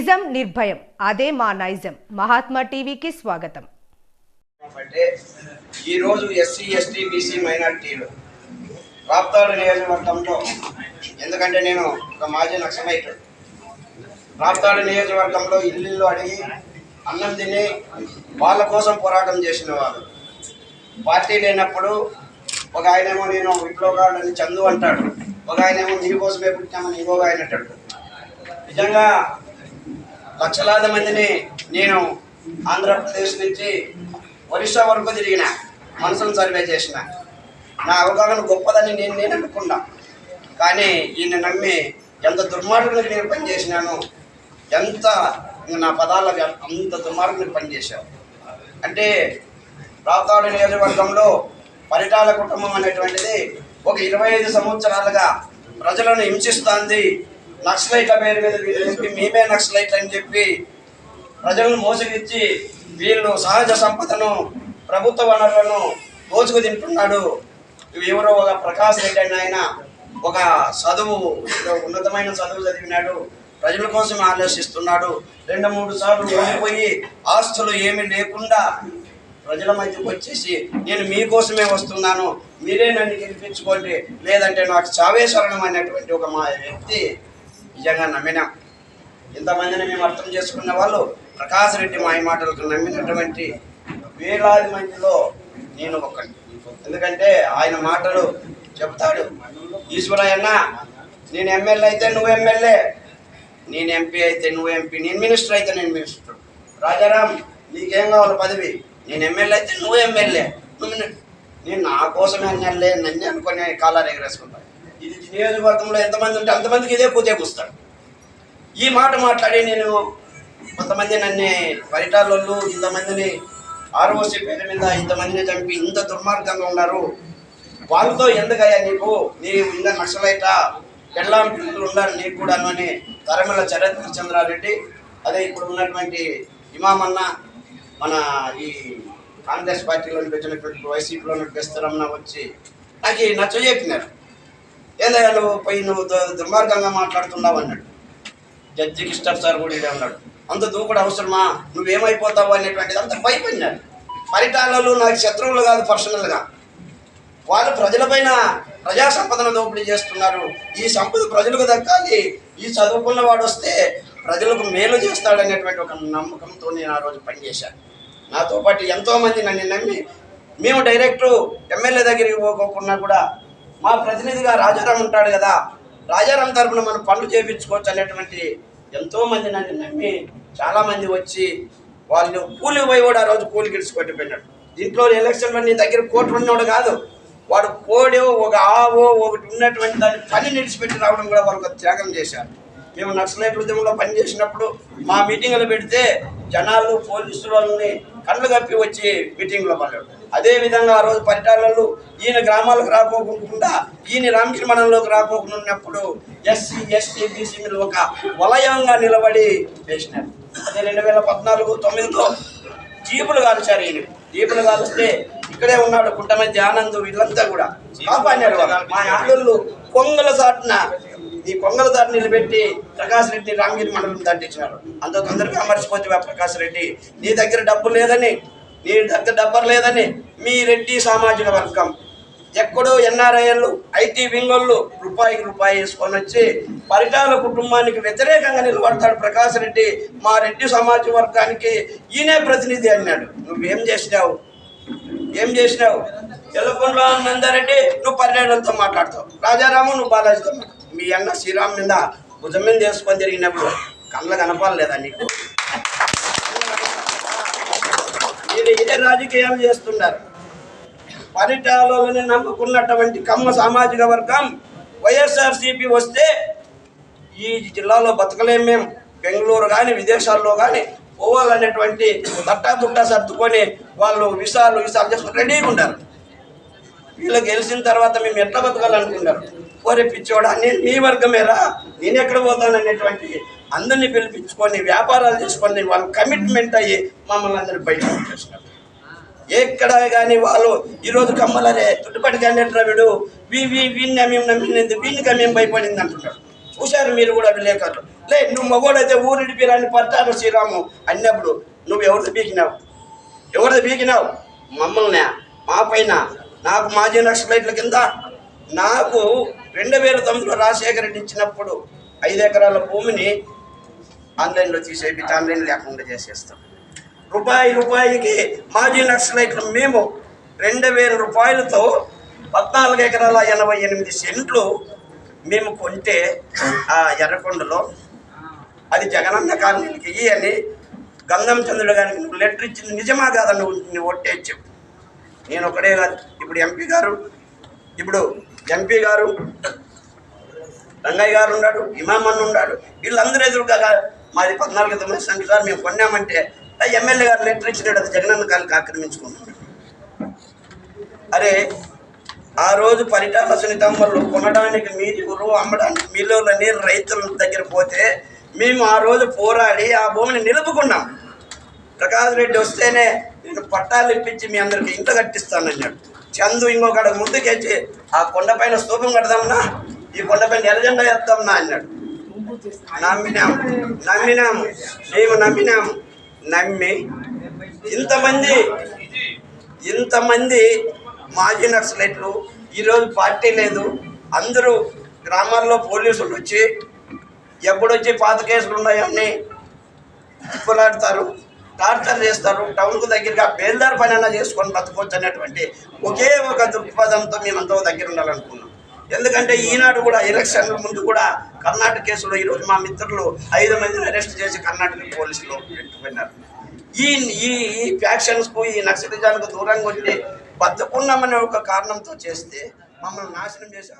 నిజం నిర్భయం అదే మా నైజం. మహాత్మా టీవీకి స్వాగతం. అంటే ఈరోజు ఎస్సీ ఎస్టీ బీసీ మైనార్టీలు రాప్తాడు నియోజకవర్గంలో ఎందుకంటే నేను ఒక మాజీ నక్సలైట్. రాప్తాడు నియోజకవర్గంలో ఇల్లు అడిగి అన్నం తిని వాళ్ళ కోసం పోరాటం చేసిన వాళ్ళు పార్టీ లేనప్పుడు ఒక ఆయనేమో నేను విప్లవగాడని చందు అంటాడు. ఒక ఆయనేమో నీకోసమే పుట్టామని ఇంకొక ఆయన అంటాడు. నిజంగా లక్షలాది మందిని నేను ఆంధ్రప్రదేశ్ నుంచి ఒరిస్సా వరకు తిరిగిన మనసును సర్వే చేసిన. నా అవగాహన గొప్పదని నేను నేను అనుకున్నా. కానీ ఈయన నమ్మి ఎంత దుర్మార్గులకు నేను పనిచేసినాను ఎంత నా పదాలకు అంత దుర్మార్గులకు పనిచేశాను అంటే రాతాడు నియోజకవర్గంలో పరిటాల కుటుంబం అనేటువంటిది ఒక ఇరవై ఐదు సంవత్సరాలుగా ప్రజలను హింసిస్తోంది. నక్సలైట్ల పేరు మీద వీళ్ళు చెప్పి మేమే నక్సలైట్ అని చెప్పి ప్రజలను మోసగిచ్చి వీళ్ళు సహజ సంపదను ప్రభుత్వ వనరులను దోచుకు తింటున్నాడు. ఎవరో ఒక ప్రకాష్ రెడ్డి అని ఆయన ఒక చదువు ఉన్నతమైన చదువు చదివినాడు. ప్రజల కోసం ఆలోచిస్తున్నాడు. రెండు మూడు సార్లు ఓడిపోయి ఆస్తులు ఏమీ లేకుండా ప్రజల మధ్యకు వచ్చేసి నేను మీకోసమే వస్తున్నాను. మీరే నన్ను గెలిపించుకోండి. లేదంటే నాకు చావేశ్వరణం అనేటువంటి ఒక మా వ్యక్తి నిజంగా నమ్మినాం. ఇంతమందిని మేము అర్థం చేసుకున్న వాళ్ళు ప్రకాశ్ రెడ్డి మాయ మాటలకు నమ్మినటువంటి వేలాది మందిలో నేను ఒక్కడి ఎందుకంటే ఆయన మాటలు చెప్తాడు ఈశ్వరయ్యన్న నేను ఎమ్మెల్యే అయితే నువ్వు ఎమ్మెల్యే నేను ఎంపీ అయితే నువ్వు ఎంపీ నేను మినిస్టర్ అయితే నేను మినిస్టర్. రాజారాం నీకేం కావాలి పదవి? నేను ఎమ్మెల్యే అయితే నువ్వు ఎమ్మెల్యే. నువ్వు నేను నా కోసమే ఎమ్మెల్యే నన్ను అనుకునే కాలాలు ఎగరేసుకుంటాను ఇది నియోజకవర్గంలో ఎంతమంది ఉంటే అంతమందికి ఇదే కూతే కూస్తాడు. ఈ మాట మాట్లాడి నేను కొంతమంది నన్ను పరిటాలలో ఇంతమందిని ఆర్ఓసి పేరు మీద ఇంతమందిని చంపి ఇంత దుర్మార్గంగా ఉన్నారు. వాళ్ళతో ఎందుకయ్యా నీకు? నీవు ఇంకా నక్సలైట పెళ్ళాం పిల్లలు ఉన్నారు నీకు కూడా అని తరమల చరిత్ర చంద్రారెడ్డి అదే ఇప్పుడు ఉన్నటువంటి ఇమామన్న మన ఈ కాంగ్రెస్ పార్టీలో పెట్టినటువంటి వైసీపీలో బెస్తరమ్మ వచ్చి నాకు ఈ ఏందయ్యా నువ్వు పోయి నువ్వు దుర్మార్గంగా మాట్లాడుతున్నావు అన్నాడు. జడ్జి కిస్టర్ సార్ కూడా ఇదే ఉన్నాడు అంత దూకుడు అవసరమా? నువ్వేమైపోతావు అనేటువంటిది అంత భయపడినాడు. పరిటాలలో నాకు శత్రువులు కాదు పర్సనల్గా. వాళ్ళు ప్రజలపైన ప్రజా సంపదను దోపిడీ చేస్తున్నారు. ఈ సంపద ప్రజలకు దక్కాలి. ఈ చదువుకున్న వాడు వస్తే ప్రజలకు మేలు చేస్తాడనేటువంటి ఒక నమ్మకంతో నేను ఆ రోజు పనిచేశాను. నాతో పాటు ఎంతోమంది నన్ను నమ్మి మేము డైరెక్టు ఎమ్మెల్యే దగ్గరికి పోకోకుండా కూడా మా ప్రతినిధిగా రాజారాం ఉంటాడు కదా రాజారాం తరఫున మనం పనులు చేయించుకోవచ్చు అనేటువంటి ఎంతోమంది నన్ను నమ్మి చాలామంది వచ్చి వాళ్ళు కూలి పోయి కూడా ఆ రోజు కూలి గిడిచి కొట్టిపోయినాడు దీంట్లో ఎలక్షన్లో నీ దగ్గర కోట్లు ఉన్నవాడు కాదు. వాడు కోడో ఒక ఆవో ఒకటి ఉన్నటువంటి దాన్ని పని నిడిచిపెట్టి రావడం కూడా వాళ్ళకు త్యాగం చేశారు. మేము నక్సలైట్ ఉద్యమంలో పనిచేసినప్పుడు మా మీటింగులు పెడితే జనాలు పోలీసులు వాళ్ళని కళ్ళు కప్పి వచ్చి మీటింగ్లో పడ్డాడు అదేవిధంగా ఆ రోజు పరిటాలలో ఈయన గ్రామాలకు రాకోకుండా ఈయన రామగిరి మండలంలోకి రాకోకుండా ఉన్నప్పుడు ఎస్సీ ఎస్టీ బీసీ మీద ఒక వలయంగా నిలబడి చేసినారు అదే రెండు వేల పద్నాలుగు తొమ్మిదిలో జీపులు కాల్చారు ఈయన. జీపులు కాల్స్తే ఇక్కడే ఉన్నాడు కుట్టమధ్య ఆనంద్ వీళ్ళంతా కూడా. కాపాడినారు మా ఆడళ్ళు కొంగల సాటున ఈ కొంగల దాటి నిలబెట్టి ప్రకాష్ రెడ్డి రామగిరి మండలం దాటించినారు. అంత తొందరగా మర్చిపోతే ప్రకాష్ రెడ్డి నీ దగ్గర డబ్బు లేదని నీ దగ్గర డబ్బర్ లేదని మీ రెడ్డి సామాజిక వర్గం. ఎక్కడో ఎన్ఆర్ఐలు ఐటీ వింగళ్ళు రూపాయికి రూపాయి వేసుకొని వచ్చి పరిటాల కుటుంబానికి వ్యతిరేకంగా నిలబడతాడు ప్రకాష్ రెడ్డి. మా రెడ్డి సమాజ వర్గానికి ఈయనే ప్రతినిధి అన్నాడు. నువ్వేం చేసినావు? ఏం చేసినావు? తెల్లకొండలో నందారెడ్డి నువ్వు పర్యాటనతో మాట్లాడతావు. రాజారాము నువ్వు బాలాజీతో మాట్లాడతావు. మీ అన్న శ్రీరామ్ మీద భుజం మీద వేసుకొని తిరిగినప్పుడు కళ్ళ కనపాలేదా నీకు? మీరు ఇదే రాజకీయాలు చేస్తున్నారు. పరిటాలని నమ్ముకున్నటువంటి కమ్మ సామాజిక వర్గం వైఎస్ఆర్సీపీ వస్తే ఈ జిల్లాలో బతకలేం మేము బెంగళూరు కానీ విదేశాల్లో కానీ పోవాలనేటువంటి తట్టా సర్దుకొని వాళ్ళు విసాలు విసాలు చేసుకుని రెడీగా ఉంటారు వీళ్ళు గెలిచిన తర్వాత మేము ఎట్లా బతకాలనుకుంటారు కోరే పిచ్చోడా నేను మీ వర్గమేరా? నేను ఎక్కడ పోతాననేటువంటి అందరినీ పిలిపించుకొని వ్యాపారాలు చేసుకొని వాళ్ళు కమిట్మెంట్ అయ్యి మమ్మల్ని అందరూ బయట పంపేస్తున్నారు ఎక్కడ కానీ వాళ్ళు ఈరోజు కమ్మలరే తుట్టుపట్టి కానీ వీడు? వీ వీ వీడిని మేము నమ్మింది వీనికి మేము భయపడింది అంటున్నారు. చూశారు మీరు కూడా విలేకరులు. లే నువ్వు మగోడైతే ఊరిడిపిరాని పట్టాను శ్రీరాము అన్నప్పుడు నువ్వు ఎవరిది పీకినావు? ఎవరిది పీకినావు? మమ్మల్ని మా పైన. నాకు మాజీ నక్సలైట్ల కింద నాకు రెండు వేల తొమ్మిదిలో రాజశేఖర రెడ్డి ఇచ్చినప్పుడు ఐదు ఎకరాల భూమిని ఆన్లైన్లో తీసేపి ఆన్లైన్ లేకుండా చేసేస్తాం. రూపాయి రూపాయికి మాజీ నక్సలైట్లు మేము రెండు వేల రూపాయలతో పద్నాలుగు ఎకరాల ఎనభై ఎనిమిది సెంట్లు మేము కొంటే ఆ ఎర్రకొండలో అది జగనన్న కాలనీకి ఇయ్యి అని గంధం చంద్రుడు గారికి నువ్వు లెటర్ ఇచ్చింది నిజమా కాదని నువ్వు నువ్వు ఒట్టే చెప్పు. నేను ఒకడే కాదు. ఇప్పుడు ఎంపీ గారు ఇప్పుడు ఎంపీ గారు రంగయ్య గారు ఉన్నాడు ఇమామ్ అన్న ఉన్నాడు వీళ్ళందరూ ఎదురుగా మాది పద్నాలుగు తొమ్మిది సెంట్లు సార్ మేము కొన్నామంటే ఎమ్మెల్యే గారు లెటర్ ఇచ్చినాడు అది జగనన్న కాలకి ఆక్రమించుకున్నాడు. అరే ఆ రోజు పరిటాల సునీతమ్మలు కొనడానికి మీది గురువు అమ్మడానికి మిల్లులని రైతుల దగ్గర పోతే మేము ఆ రోజు పోరాడి ఆ భూమిని నిలుపుకున్నాం. ప్రకాష్ రెడ్డి వస్తేనే నేను పట్టాలు ఇప్పించి మీ అందరికి ఇంత కట్టిస్తానన్నాడు. చందు ఇంకొకడ ముందుకెచ్చి ఆ కొండపైన స్తూపం కడదామన్నా ఈ కొండపైన ఎలజెండా వేస్తామన్నా అన్నాడు. నమ్మినాము నమ్మినాము మేము నమ్మినాము నమ్మి ఇంతమంది ఇంతమంది మాజీ నక్సలైట్లు ఈరోజు పార్టీ లేదు. అందరూ గ్రామాల్లో పోలీసులు వచ్చి ఎప్పుడొచ్చి పాత కేసులు ఉన్నాయని తిప్పులాడతారు. టార్చర్ చేస్తారు టౌన్కు దగ్గరగా బేల్దార్ పని అన్నా చేసుకొని బతకొచ్చు అనేటువంటి ఒకే ఒక దృక్పథంతో మేమంతా దగ్గర ఉండాలనుకున్నాం. ఎందుకంటే ఈనాడు కూడా ఎలక్షన్ల ముందు కూడా కర్ణాటక కేసులో ఈరోజు మా మిత్రులు ఐదు మందిని అరెస్ట్ చేసి కర్ణాటక పోలీసులు పెట్టుకున్నారు. ఈ ఈ ఈ ఫ్యాక్షన్స్కు ఈ నక్షత్రజాలకు దూరంగా ఉండి బతుకున్నామనే ఒక కారణంతో చేస్తే మమ్మల్ని నాశనం చేసి